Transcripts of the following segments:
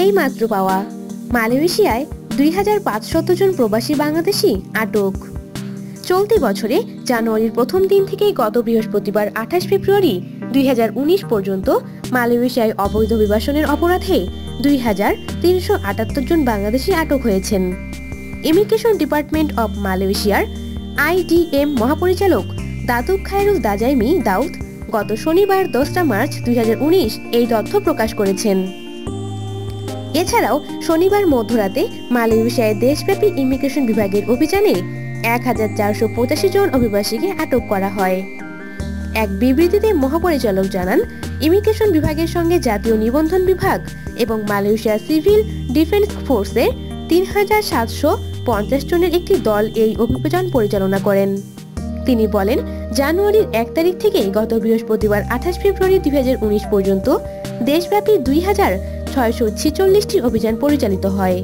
এই মাত্র পাওয়া। মালয়েশিয়ায় দুই হাজার পাঁচশত জন প্রবাসী বাংলাদেশি আটক। চলতি বছরে জানুয়ারির প্রথম দিন থেকে গত বৃহস্পতিবার আঠাশ ফেব্রুয়ারি দুই উনিশ পর্যন্ত মালয়েশিয়ায় অবৈধ অভিবাসনের অপরাধে দুই হাজার তিনশো আটাত্তর জন বাংলাদেশি আটক হয়েছেন। ইমিগ্রেশন ডিপার্টমেন্ট অব মালয়েশিয়ার আইডিএম মহাপরিচালক দাতুক খায়রুল দাজাইমি দাউদ গত শনিবার দশটা মার্চ দুই হাজার উনিশ এই তথ্য প্রকাশ করেছেন। এছাড়াও শনিবার মধ্যরাতে মালয়েশিয়ায় দেশব্যাপী ইমিগ্রেশন বিভাগের অভিযানে এক হাজার চারশো পঁচাশি জন অভিবাসীকে আটক করা হয়। এক বিবৃতিতে মহাপরিচালক জানান, ইমিগ্রেশন বিভাগের সঙ্গে জাতীয় নিবন্ধন বিভাগ এবং মালয়েশিয়া সিভিল ডিফেন্স ফোর্সে তিন হাজার সাতশো পঞ্চাশ জনের একটি দল এই অভিযান পরিচালনা করেন। তিনি বলেন, জানুয়ারির এক তারিখ থেকে গত বৃহস্পতিবার আঠাশ ফেব্রুয়ারি দুই হাজার উনিশ পর্যন্ত দেশব্যাপী দুই হাজার ছয়শো ছেচল্লিশটি অভিযান পরিচালিত হয়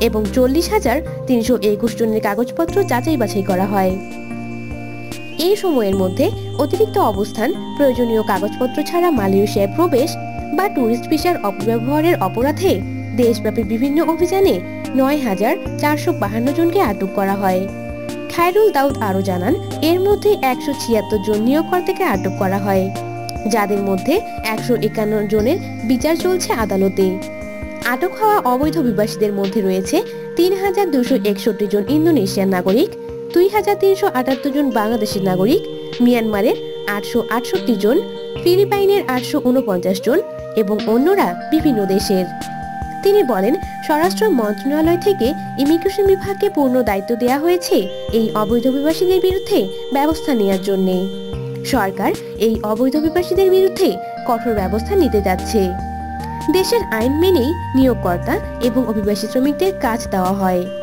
এবং চল্লিশ হাজার তিনশো একুশ জনের কাগজপত্র যাচাই বাছাই করা হয়। এই সময়ের মধ্যে অতিরিক্ত অবস্থান, প্রয়োজনীয় কাগজপত্র ছাড়া মালয়েশিয়ায় প্রবেশ বা ট্যুরিস্ট ভিসার অপব্যবহারের অপরাধে দেশব্যাপী বিভিন্ন অভিযানে নয় হাজার চারশো বাহান্ন জনকে আটক করা হয়। খায়রুল দাউদ আরও জানান, এর মধ্যে একশো ছিয়াত্তর জন নিয়োগকর্তাকে আটক করা হয়। যাদের মধ্যে একশো একান্ন জনের বিচার চলছে আদালতে। আটক হওয়া অবৈধ অভিবাসীদের মধ্যে রয়েছে তিন হাজার দুশো একষট্টি জন ইন্দোনেশিয়ার নাগরিক, দুই হাজার তিনশো আটাত্তর জন বাংলাদেশের নাগরিক, মিয়ানমারের আটশো আটষট্টি জন, ফিলিপাইনের আটশো উনপঞ্চাশ জন এবং অন্যরা বিভিন্ন দেশের। তিনি বলেন, স্বরাষ্ট্র মন্ত্রণালয় থেকে ইমিগ্রেশন বিভাগকে পূর্ণ দায়িত্ব দেওয়া হয়েছে এই অবৈধ অভিবাসীদের বিরুদ্ধে ব্যবস্থা নেওয়ার জন্য। সরকার এই অবৈধ অভিবাসীদের বিরুদ্ধে কঠোর ব্যবস্থা নিতে যাচ্ছে। দেশের আইন মেনেই নিয়োগকর্তা এবং অভিবাসী শ্রমিকদের কাজ দেওয়া হয়।